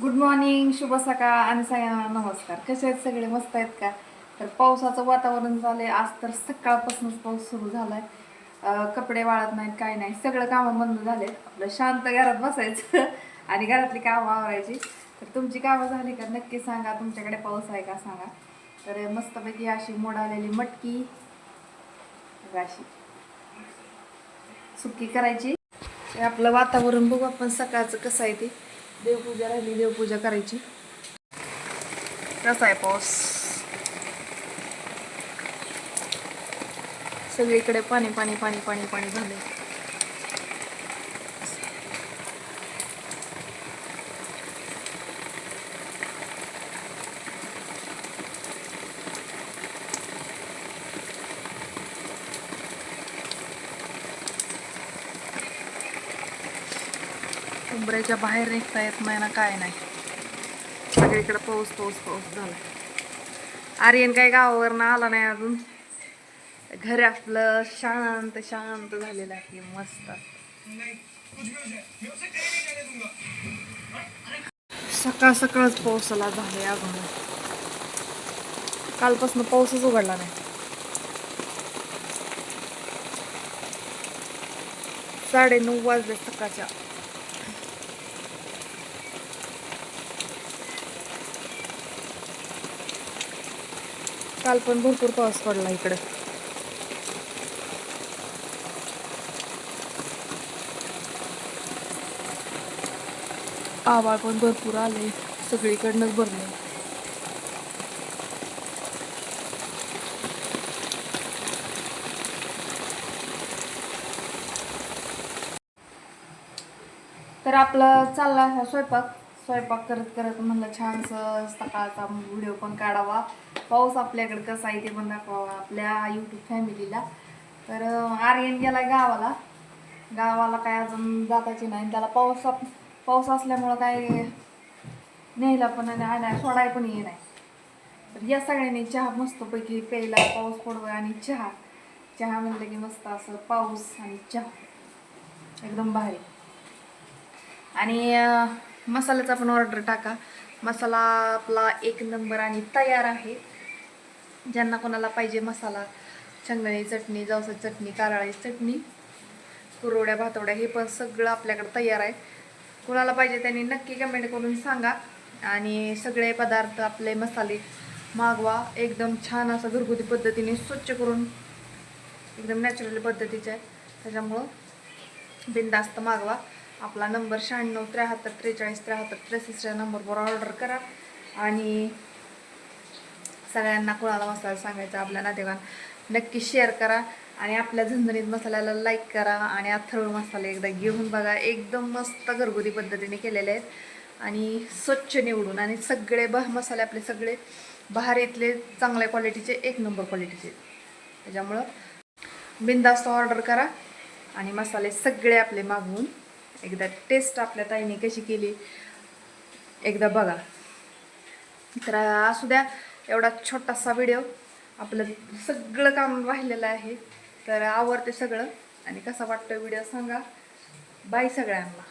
Good morning शुभ सकाळ आणि सगळ्यांना नमस्कार. कसे आहेत सगळे? मस्त आहेत का? तर पावसाचं वातावरण झालंय. आज तर सकाळपासूनच पाऊस सुरू झालाय. आहे कपडे वाळत नाहीत काय नाही. सगळं कामं बंद झालेत. आपलं शांत घरात बसायचं आणि घरातली कामं आवरायची. तर तुमची कामं झाली का? नक्की सांगा. तुमच्याकडे पाऊस आहे का? सांगा. तर मस्तपैकी अशी मोड आलेली मटकी अशी. सुकी करायची. आपलं वातावरण बघू आपण सकाळचं कसं आहे ते. देवपूजा राहिली देवपूजा करायची. कसा आहे पाऊस? सगळीकडे पाणी पाणी पाणी पाणी पाणी झालं उंबऱ्याच्या बाहेर निघता येत नाही ना काय नाही. सगळीकडे पाऊस पाऊस पाऊस झाला आर्यन काय गावावरनं आला नाही अजून. घर आपलं शांत शांत झालेलं आहे. मस्त. सकाळ सकाळच पावसाला झाले अजून. कालपासून पाऊसच उघडला नाही. साडे नऊ वाजले सकाळच्या. काल पण भरपूर पाऊस पडला इकडे. आवाळ पण भरपूर आले सगळीकडनंच भरले तर आपलं चालला असा स्वयंपाक. स्वयंपाक करत करत म्हणलं छानसं सकाळचा व्हिडिओ पण काढावा. पाऊस आपल्याकडे कसा आहे ते पण दाखवावा आपल्या यूट्यूब फॅमिलीला तर आर्यन गेला गावाला. गावाला काय अजून जाताची नाही त्याला पाऊस पाऊस असल्यामुळं काय न्यायला पण आणि आणाय सोडाय पण ये नाही. तर या सगळ्यांनी चहा मस्तपैकी प्यायला पाऊस पडवा आणि चहा. चहा म्हणलं की मस्त असं पाऊस आणि चहा. एकदम भारी. आणि मसाल्याचा पण ऑर्डर टाका. मसाला आपला एक नंबर आणि तयार आहे. ज्यांना कोणाला पाहिजे मसाला शेंगदाणे चटणी जवसाची चटणी कारळाची चटणी कुरवड्या भातवड्या हे पण सगळं आपल्याकडे तयार आहे. कोणाला पाहिजे त्यांनी नक्की कमेंट करून सांगा. आणि सगळे पदार्थ आपले मसाले मागवा. एकदम छान असं घरगुती पद्धतीने स्वच्छ करून एकदम नॅचरल पद्धतीचे आहे. त्याच्यामुळं बिनधास्त मागवा. आपला नंबर शहाण्णव त्र्याहत्तर त्रेचाळीस त्र्याहत्तर त्रेसष्ट या नंबरवर ऑर्डर करा. आणि सगळ्यांना कोणाला मसाला सांगायचा आपल्या नातेवाईकांना. नक्की शेअर करा आणि आपल्या झणझणीत मसाल्याला लाईक करा आणि अथर्व मसाले एकदा घेऊन बघा. एकदम मस्त घरगुती पद्धतीने केलेले आहेत. आणि स्वच्छ निवडून आणि सगळे ब मसाले आपले सगळे भारीतले चांगल्या क्वालिटीचे एक नंबर क्वालिटीचे त्याच्यामुळं बिंदास्त ऑर्डर करा आणि मसाले सगळे आपले मागवून एकदा टेस्ट आपल्या ताईने कशी केली एकदा बघा. तर असू द्या एवढा छोटासा व्हिडिओ आपलं सगळं काम राहिलेलं आहे. तर आवडते सगळं. आणि कसा वाटतो व्हिडिओ सांगा. बाय सगळ्यांना.